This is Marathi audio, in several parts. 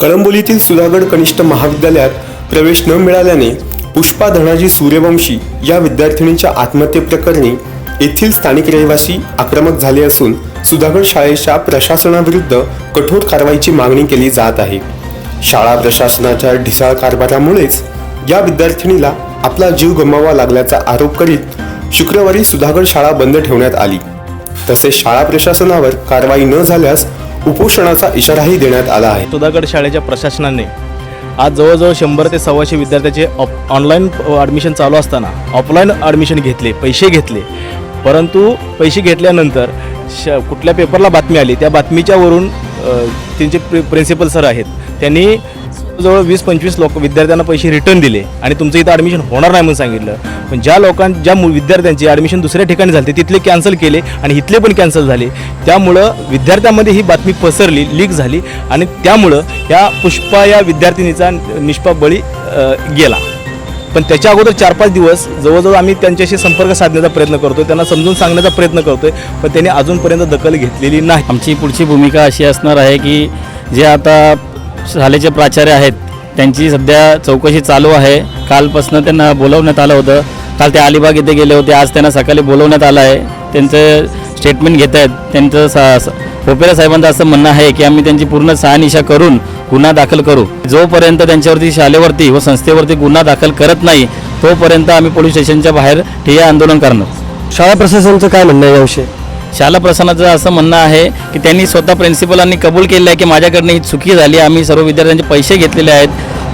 कळंबोलीतील सुधागड कनिष्ठ महाविद्यालयात प्रवेश न मिळाल्याने पुष्पा धनाजी सूर्यवंशी या विद्यार्थिनीच्या आत्महत्येप्रकरणी येथील स्थानिक रहिवासी आक्रमक झाले असून सुधागड शाळेच्या प्रशासनाविरुद्ध कठोर कारवाईची मागणी केली जात आहे. शाळा प्रशासनाच्या ढिसाळ कारभारामुळेच या विद्यार्थिनीला आपला जीव गमावा लागल्याचा आरोप करीत शुक्रवारी सुधागड शाळा बंद ठेवण्यात आली. तसेच शाळा प्रशासनावर कारवाई न झाल्यास उपोषणाचा इशाराही देण्यात आला आहे. सुधागड शाळेच्या प्रशासनाने आज जवळजवळ शंभर ते सव्वाशे विद्यार्थ्याचे ऑप ऑनलाईन ॲडमिशन चालू असताना ऑफलाईन ॲडमिशन घेतले पैसे घेतले. परंतु पैसे घेतल्यानंतर श कुठल्या पेपरला बातमी आली? त्या बातमीच्यावरून त्यांचे प्रि प्रिन्सिपल सर आहेत. त्यांनी जवळ वीस पंचवीस लोक विद्यार्थ्यांना पैसे रिटर्न दिले आणि तुमचं इथं ॲडमिशन होणार नाही म्हणून सांगितलं. पण ज्या लोकां ज्या विद्यार्थ्यांची ॲडमिशन दुसऱ्या ठिकाणी झाले तिथले कॅन्सल केले आणि इथले पण कॅन्सल झाले. त्यामुळं विद्यार्थ्यांमध्ये ही बातमी पसरली लीक झाली आणि त्यामुळं या पुष्पा या विद्यार्थिनीचा निष्पाप बळी गेला. पण त्याच्या अगोदर चार पाच दिवस जवळजवळ आम्ही त्यांच्याशी संपर्क साधण्याचा प्रयत्न करतोय त्यांना समजून सांगण्याचा प्रयत्न करतोय पण त्यांनी अजूनपर्यंत दखल घेतलेली नाही. आमची पुढची भूमिका अशी असणार आहे की जे आता शालेचे प्राचार्य आहेत. त्यांची सध्या चौकशी चालू आहे. कालपासून त्यांना बोलवण्यात आलं होतं. काल ते अलिबाग इथे गेले होते. आज त्यांना सकाळी बोलवण्यात आलं आहे. त्यांचं स्टेटमेंट घेत आहेत. त्यांचं सा स- साहेबांचं असं म्हणणं आहे की आम्ही त्यांची पूर्ण सहानिशा करून गुन्हा दाखल करू. जोपर्यंत त्यांच्यावरती शालेवरती व संस्थेवरती गुन्हा दाखल करत नाही तोपर्यंत आम्ही पोलीस स्टेशनच्या बाहेर ठिय्या आंदोलन करणार. शाळा प्रशासनाचं काय म्हणणं आहे याविषयी? शाला प्रशासनाचं असं म्हणणं आहे की त्यांनी स्वतः प्रिन्सिपलांनी कबूल केलं आहे की माझ्याकडनं ही चुकी झाली. आम्ही सर्व विद्यार्थ्यांचे पैसे घेतलेले आहेत.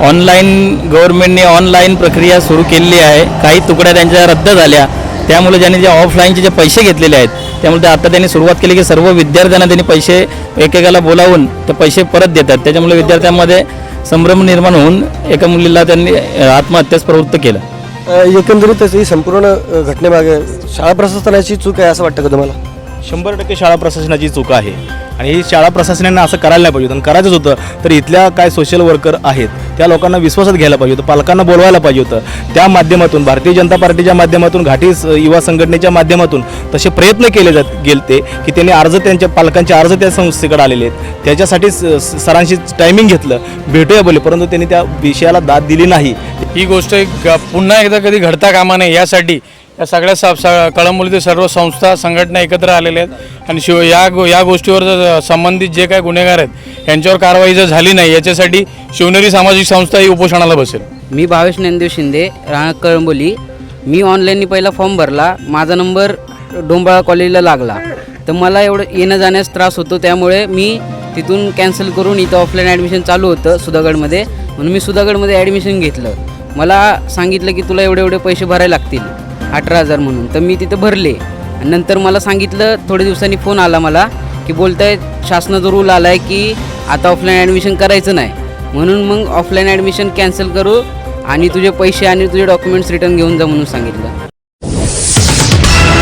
ऑनलाईन गव्हर्नमेंटने ऑनलाईन प्रक्रिया सुरू केलेली आहे. काही तुकड्या त्यांच्या रद्द झाल्या. त्यामुळे ज्यांनी जे ऑफलाईनचे जे पैसे घेतलेले आहेत त्यामुळे ते आता त्यांनी सुरुवात केली की सर्व विद्यार्थ्यांना त्यांनी पैसे एकेकाला बोलावून ते पैसे परत देतात. त्याच्यामुळे विद्यार्थ्यांमध्ये संभ्रम निर्माण होऊन एका मुलीला त्यांनी आत्महत्यास प्रवृत्त केलं. एकंदरीत एकंदरीतच ही संपूर्ण घटनेमागे शाळा प्रशासनाची चूक आहे असं वाटतं का तुम्हाला? शंभर टक्के शाळा प्रशासनाची चूक आहे. आणि ही शाळा प्रशासनाने असं करायला नाही पाहिजे होतं. करायचंच होतं तर इथल्या काय सोशल वर्कर आहेत त्या लोकांना विश्वासात घ्यायला पाहिजे होतं पालकांना बोलवायला पाहिजे होतं. त्या माध्यमातून भारतीय जनता पार्टीच्या माध्यमातून घाटी युवा संघटनेच्या माध्यमातून तसे प्रयत्न केले जात गेलते की त्यांनी अर्ज त्यांच्या पालकांचे अर्ज त्या संस्थेकडे आलेले आहेत. त्याच्यासाठी स- सरांशी टायमिंग घेतलं. भेटूया बोले परंतु त्यांनी त्या विषयाला दाद दिली नाही. ही गोष्ट एक पुन्हा एकदा कधी घडता कामा नये यासाठी या सगळ्या सा स- कळंबोलीतील सर्व संस्था संघटना एकत्र आलेल्या आहेत. आणि शिव या गो या गोष्टीवर जर संबंधित जे काही गुन्हेगार आहेत यांच्यावर कारवाई जर झाली नाही याच्यासाठी शिवनेरी सामाजिक संस्था ही उपोषणाला बसेल. मी भावेश ज्ञानदेव शिंदे राहणार कळंबोली. मी ऑनलाईननी पहिला फॉर्म भरला. माझा नंबर डोंबाळा कॉलेजला लागला. तर मला एवढं येणं जाण्यास त्रास होतो त्यामुळे मी तिथून कॅन्सल करून इथं ऑफलाईन ॲडमिशन चालू होतं सुधागडमध्ये. म्हणून मी सुधागडमध्ये ॲडमिशन घेतलं. मला सांगितलं की तुला एवढे एवढे पैसे भरायला लागतील. अठरा हजार म्हणून. तर मी तिथं भरले. आणि नंतर मला सांगितलं थोड्या दिवसांनी फोन आला मला की बोलताय शासनाचा रूल आला आहे की आता ऑफलाईन ॲडमिशन करायचं नाही. म्हणून मग ऑफलाईन ॲडमिशन कॅन्सल करू आणि तुझे पैसे आणि तुझे डॉक्युमेंट्स रिटर्न घेऊन जा म्हणून सांगितलं.